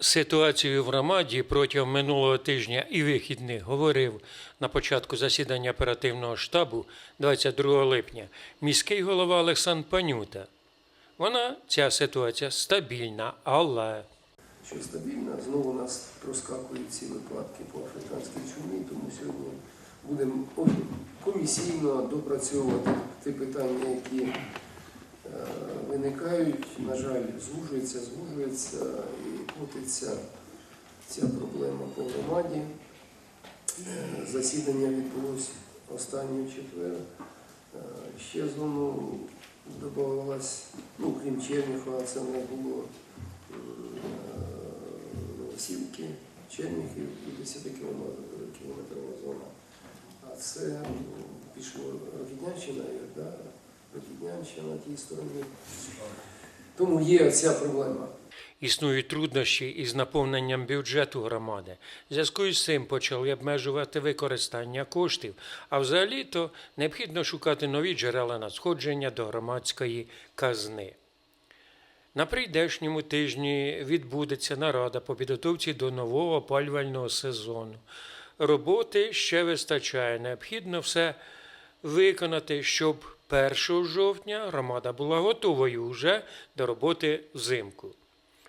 ситуацію в громаді протягом минулого тижня і вихідних говорив на початку засідання оперативного штабу 22 липня міський голова Олександр Панюта. Вона, ця ситуація, стабільна, але що стабільна. Знову у нас проскакують ці випадки по африканській чумі, тому сьогодні будемо комісійно допрацьовувати ті питання, які е, виникають. На жаль, звужується, звужується і крутиться ця проблема по громаді. Е, Засідання відбулося останній четвер. Е, Ще знову додавалось, ну крім Черніхова, це не було е, Новосілки, Черніхів і 10 кілометрова зона. А це м, пішло Рокітнянщина, да? Рокітнянщина на тій стороні. Тому є ця проблема. Існують труднощі із наповненням бюджету громади. В зв'язку з цим почали обмежувати використання коштів, а взагалі-то необхідно шукати нові джерела надходження до громадської казни. На прийдешньому тижні відбудеться нарада по підготовці до нового опалювального сезону. Роботи ще вистачає. Необхідно все виконати, щоб 1 жовтня громада була готовою вже до роботи взимку.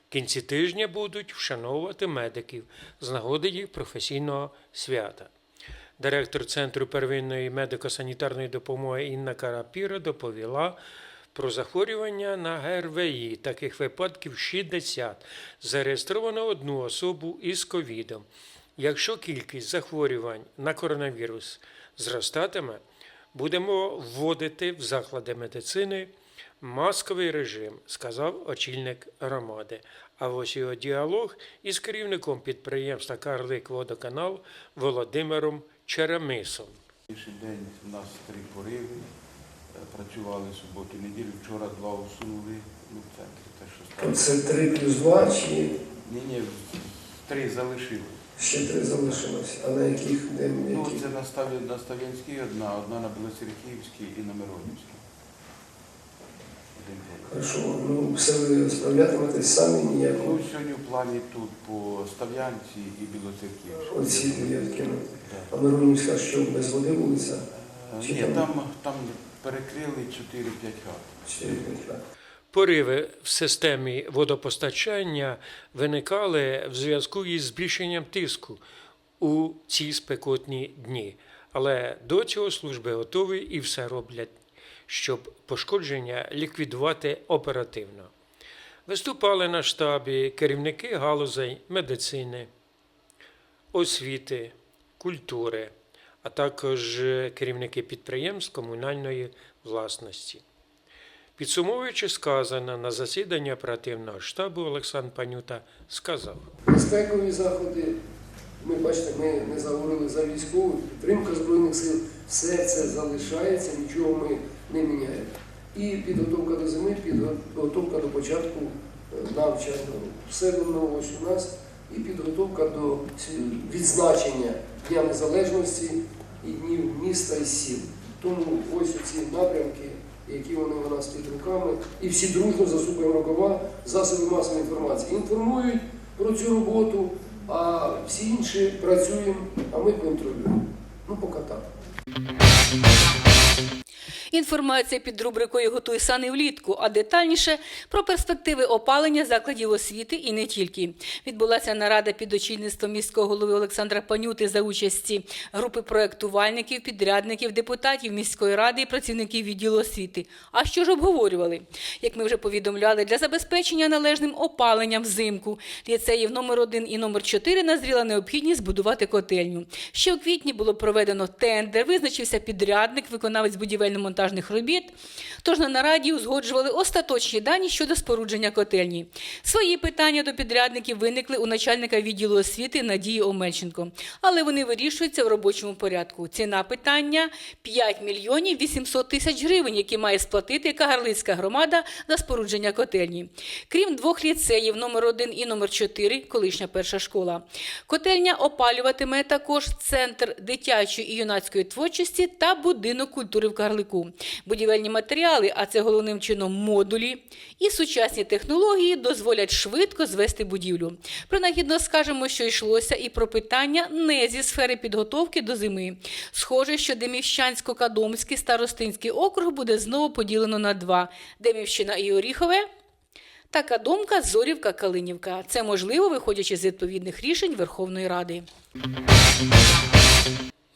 Кінці тижня будуть вшановувати медиків з нагоди їх професійного свята. Директор Центру первинної медико-санітарної допомоги Інна Карапіра доповіла про захворювання на ГРВІ. Таких випадків 60. Зареєстровано одну особу із ковідом. Якщо кількість захворювань на коронавірус зростатиме, будемо вводити в заклади медицини масковий режим, сказав очільник громади. А ось його діалог із керівником підприємства Карлик Водоканал Володимиром Черемисом. Сьогоднішній день у нас три пориви. Е, Працювали суботу, неділю. Вчора два усунули ну, в центрі. Те, що стало. це 3 плюс 2 чи Ні, ні, три залишили. ще 3 залишилось. А на яких де Ну, які? це на, Став'янській одна, одна на Білоцерківській і на Миронівській. Хорошо, ну все ви справлятиметесь самі ніякого. Ну, сьогодні в плані тут по Став'янці і Білоцерківській. Оці ну. Так. А Миронівська що без води вулиця? Е, Чи Ні, там- там, перекрили 4-5 хат. 4 метра. Пориви в системі водопостачання виникали в зв'язку із збільшенням тиску у ці спекотні дні. Але до цього служби готові і все роблять, щоб пошкодження ліквідувати оперативно. Виступали на штабі керівники галузей медицини, освіти, культури, а також керівники підприємств комунальної власності. Підсумовуючи сказане на засіданні оперативного штабу, Олександр Панюта сказав. Безпекові заходи. Ми бачите, ми не заговорили за військову підтримка Збройних сил. Все це залишається, нічого ми не міняємо. І підготовка до зими, підготовка до початку е, навчального воно ось у нас і підготовка до відзначення Дня Незалежності і днів міста і сіл. Тому ось ці напрямки, які вони у нас під руками, і всі дружно засукуємо рукава засоби масової інформації. Інформують про цю роботу, а всі інші працюємо, а ми контролюємо. Ну, поки так. Інформація під рубрикою Готуй сани влітку, а детальніше про перспективи опалення закладів освіти і не тільки. Відбулася нарада під очільництвом міського голови Олександра Панюти за участі групи проєктувальників, підрядників, депутатів міської ради і працівників відділу освіти. А що ж обговорювали? Як ми вже повідомляли, для забезпечення належним опаленням взимку ліцеїв номер 1 і номер 4 назріла необхідність збудувати котельню. Ще у квітні було проведено тендер, визначився підрядник, виконавець будівельно-монтажних робіт. Тож на нараді узгоджували остаточні дані щодо спорудження котельні. Свої питання до підрядників виникли у начальника відділу освіти Надії Омельченко, але вони вирішуються в робочому порядку. Ціна питання 5 мільйонів 800 тисяч гривень, які має сплатити Кагарлицька громада за спорудження котельні. Крім двох ліцеїв номер 1 і номер 4, колишня перша школа. Котельня опалюватиме також центр дитячої і юнацької творчості та будинок культури в Карлику. Будівельні матеріали, а це головним чином модулі, і сучасні технології дозволять швидко звести будівлю. Принагідно скажемо, що йшлося і про питання не зі сфери підготовки до зими. Схоже, що Демівщансько-Кадомський старостинський округ буде знову поділено на два: Демівщина і Оріхове. Така думка Зорівка Калинівка. Це можливо, виходячи з відповідних рішень Верховної Ради.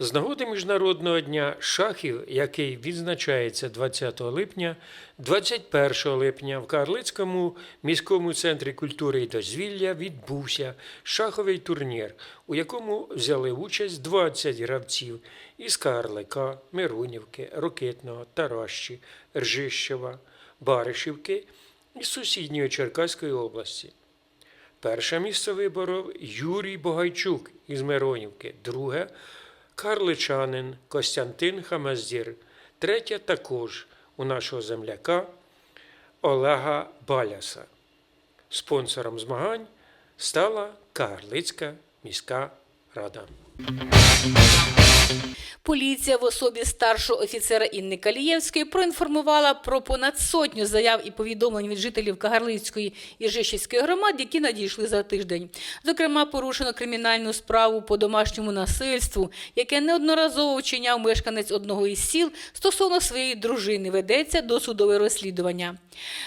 З нагоди Міжнародного дня шахів, який відзначається 20 липня, 21 липня в Карлицькому міському центрі культури і дозвілля відбувся шаховий турнір, у якому взяли участь 20 гравців із Карлика, Миронівки, Рокитного, Таращі, Ржищева, Баришівки і сусідньої Черкаської області. Перше місце виборов Юрій Богайчук із Миронівки, друге карличанин Костянтин Хамаздір, третя також у нашого земляка Олега Баляса. Спонсором змагань стала Карлицька міська рада. Поліція в особі старшого офіцера Інни Калієвської проінформувала про понад сотню заяв і повідомлень від жителів Кагарлицької і Жишівської громад, які надійшли за тиждень. Зокрема, порушено кримінальну справу по домашньому насильству, яке неодноразово вчиняв мешканець одного із сіл стосовно своєї дружини. Ведеться досудове розслідування.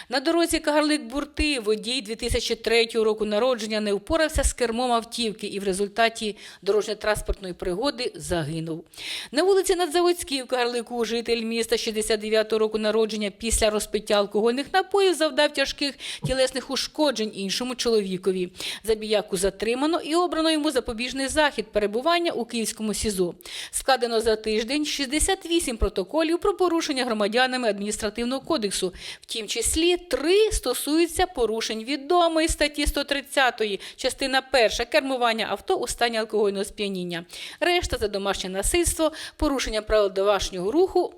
На дорозі Кагарлик-Бурти водій 2003 року народження не впорався з кермом автівки і в результаті дорожньо-транспортної пригоди загинув. На вулиці Надзаводській в житель міста 69 року народження після розпиття алкогольних напоїв завдав тяжких тілесних ушкоджень іншому чоловікові. Забіяку затримано і обрано йому запобіжний захід перебування у Київському СІЗО. Складено за тиждень 68 протоколів про порушення громадянами адміністративного кодексу. В тім числі три стосуються порушень відомої статті 130, частина перша кермування авто у стані алкогольного сп'яніння. Решта за домашнє насильство, порушення правил домашнього руху.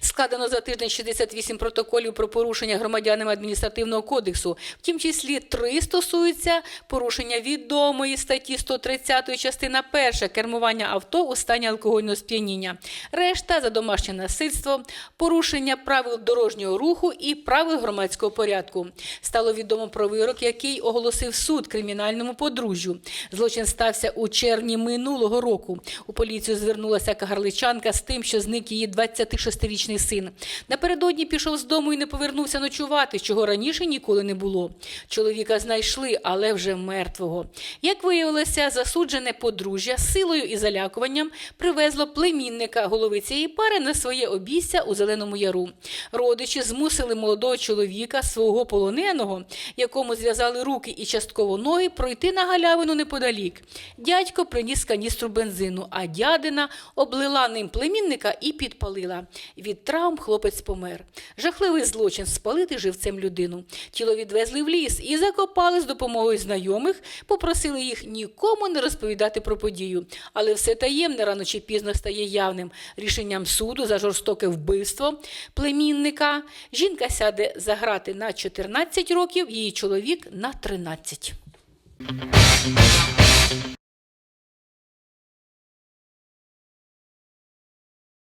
Складено за тиждень 68 протоколів про порушення громадянами адміністративного кодексу, в тім числі три стосуються порушення відомої статті 130 частина 1 кермування авто у стані алкогольного сп'яніння. Решта за домашнє насильство, порушення правил дорожнього руху і правил громадського порядку. Стало відомо про вирок, який оголосив суд кримінальному подружжю. Злочин стався у червні минулого року. У поліцію звернулася кагарличанка з тим, що зник її 26-річний син. Напередодні пішов з дому і не повернувся ночувати, чого раніше ніколи не було. Чоловіка знайшли, але вже мертвого. Як виявилося, засуджене подружжя з силою і залякуванням привезло племінника голови цієї пари на своє обійстя у Зеленому Яру. Родичі змусили молодого чоловіка, свого полоненого, якому зв'язали руки і частково ноги, пройти на галявину неподалік. Дядько приніс каністру бензину, а дядина облила ним племінника і підпалила. Від травм хлопець помер. Жахливий злочин спалити живцем людину. Тіло відвезли в ліс і закопали з допомогою знайомих, попросили їх нікому не розповідати про подію. Але все таємне рано чи пізно стає явним. Рішенням суду за жорстоке вбивство племінника жінка сяде за грати на 14 років, її чоловік на 13.